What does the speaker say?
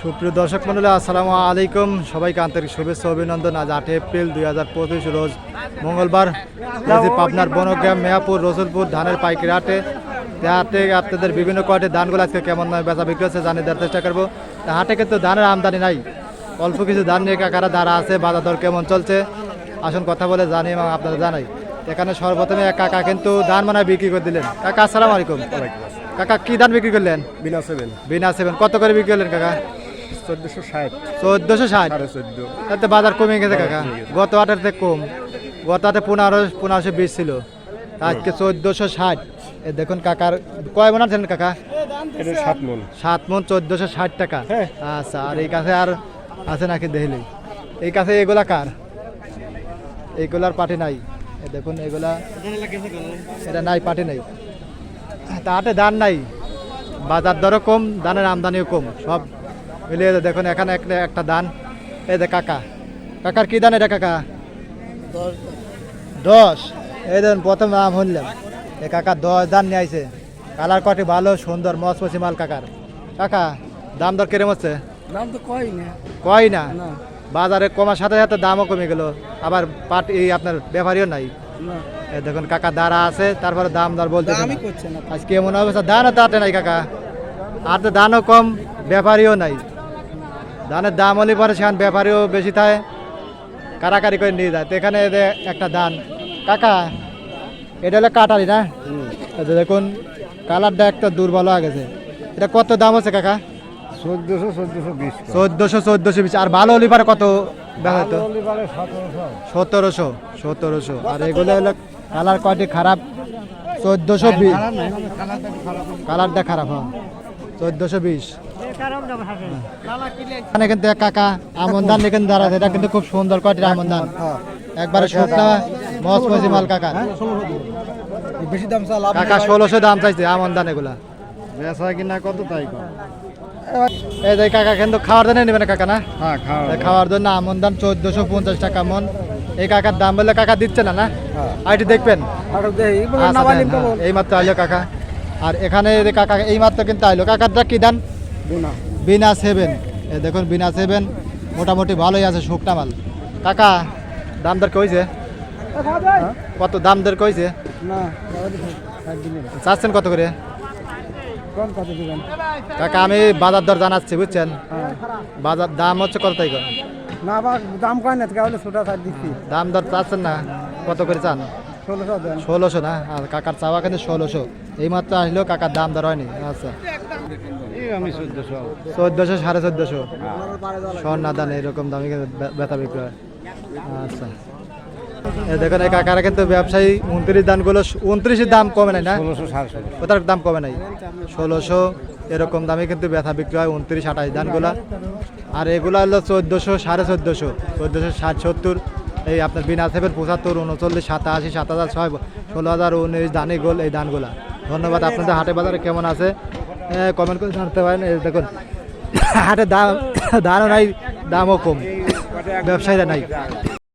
সুপ্রিয় দর্শক মন্ডলী আসসালামু আলাইকুম। সবাইকে আন্তরিক শুভেচ্ছা অভিনন্দন। আজ আট এপ্রিল দুই হাজার পঁচিশ রোজ মঙ্গলবার। পাবনার বনগ্রাম, মেয়াপুর, রসুলপুর, ধানের পাইকারি হাটে। হাটে আপনাদের বিভিন্ন কয়টি ধানগুলো আজকে কেমন নয় বেচা বিক্রি হচ্ছে জানিয়ে দেওয়ার চেষ্টা করব। হাটে কিন্তু ধানের আমদানি নাই। অল্প কিছু ধান নিয়ে কাকারা দাঁড়া আছে। বাজার দর কেমন চলছে? আসুন কথা বলে জানি এবং আপনাদের জানাই। এখানে সর্বপ্রথমে এক কাকা কিন্তু ধান মানে বিক্রি করে দিলেন। কাকা, আসসালামু আলাইকুম। কাকা কি ধান বিক্রি করলেন? বিনা সেভেন। বিনা সেভেন। কত করে বিক্রি করলেন কাকা? চোদ্দশো ষাট। চোদ্দশো ষাট? তাতে বাজার কমে গেছে কাকা। গত আটের থেকে কম। গত আটে পনেরো পনেরোশো বিশ ছিল। আজকে চোদ্দশো ষাট। এ দেখুন কাকার কয় মন আছেন কাকা? সাত মন। সাত মন চোদ্দশো ষাট টাকা। হ্যাঁ। আচ্ছা আর এই কাছে আর আছে নাকি দেখলি এই কাছে এগুলা কার? এইগুলার পাটি নাই। দেখুন এগুলা এটা নাই পাটি নাই। তা হাটে ধান নাই। বাজার দরও কম ধানের আমদানিও কম। সব মিলিয়ে দেখুন এখানে একটা একটা ধান এই যে কাকা। কাকার কি ধান এটা কাকা? দশ এই দেখুন প্রথম নাম শুনলাম এ কাকা দশ ধান নিয়ে আইছে। কালার কটি ভালো সুন্দর মচমচি মাল কাকার। কাকা দাম দর কিরম হচ্ছে? দাম তো কই না। কয় না? না। বাজারে কমার সাথে সাথে দামও কমে গেল। আবার পাট এই আপনার ব্যাপারীও নাই। দেখুন কাকা দাঁড়া আছে তারপরে দাম দর বলতে আজকে এমন অবস্থা ধানও তো আটে নাই কাকা। আর তো ধানও কম ব্যাপারীও নাই। ধানের দাম হলে পরে সেখানে ব্যাপারীও বেশি থাকে কারাকারি করে নিয়ে যায়। তো এখানে একটা ধান কাকা এটা হলো কাটারি না? দেখুন কালারটা একটা দুর্বল হয়ে গেছে। এটা কত দাম আছে কাকা? চোদ্দশো চোদ্দশো বিশ চোদ্দশো চোদ্দশো বিশ। আর ভালো হলে পরে কত দেখা সতেরোশো সতেরোশো। আর এগুলো হলো কালার কোয়ালিটি খারাপ। চোদ্দোশো বিশ। কালারটা খারাপ হ্যাঁ। চোদ্দোশো বিশ। এখানে কিন্তু এক কাকা আমন ধান এখানে দাঁড়াচ্ছে এটা কিন্তু খুব সুন্দর কোয়ালিটির আমন ধান। একবারে শুকনা মসমসি মাল কাকা। বেশি দাম কাকা ষোলোশো দাম চাইছে আমন ধান এগুলা। বেচা কিনা কত তাই কর। এই যে কাকা কিন্তু খাওয়ার জন্য নেবে না কাকা না? হ্যাঁ খাওয়া খাওয়ার জন্য আমন ধান চোদ্দোশো পঞ্চাশ টাকা মন। এই কাকার দাম বললে কাকা দিচ্ছে না না? আইটি দেখবেন। আচ্ছা, হ্যাঁ, এই মাত্র আইলো কাকা। আর এখানে এই কাকা এই মাত্র কিন্তু আইলো। কাকারটা কি দান বুনা বিনা সেভেন। দেখুন বিনা সেভেন। মোটামুটি ভালোই আছে শুকনা মাল। কাকা দাম দর কইছে? কত দাম দর কইছে? না চাচ্ছেন কত করে? কাকা আমি বাজার দর জানাচ্ছি বুঝছেন? বাজার দাম হচ্ছে কত তাই না দাম কয় না তাহলে ছোটা সার দিচ্ছি। দাম দর চাচ্ছেন না কত করে চান? ষোলোশো ষোলোশো না? আর কাকার চাওয়া কিন্তু ষোলোশো। এই মাত্র আসলো কাকার দাম দর হয়নি আচ্ছা। চোদ্দশো। সাড়ে চোদ্দোশো। স্বর্ণা দান এরকম দামে কিন্তু বে- বেচা বিক্রি হয়। আচ্ছা। দেখুন এই কাকারা কিন্তু ব্যবসায়ী উনত্রিশ দানগুলো উনত্রিশের দাম কমে নাই না? ওটার দাম কমে নাই। ষোলোশো এরকম দামে কিন্তু ব্যথা বিক্রি হয় উনত্রিশ আঠাশ ধানগুলা আর এগুলো হলো চোদ্দোশো সাড়ে চোদ্দোশো। চোদ্দোশো ষাট সত্তর। এই আপনার বিনা সেভেন পঁচাত্তর উনচল্লিশ সাতাশি সাত হাজার ছয় ষোলো হাজার উনিশ ধানি গোল এই ধানগুলা ধন্যবাদ আপনাদের হাটে বাজারে কেমন আছে? কমেন্ট করে জানতে পারেন। দেখুন হাটে দাম ধানও নাই দামও কম। ব্যবসায়ীরা নাই।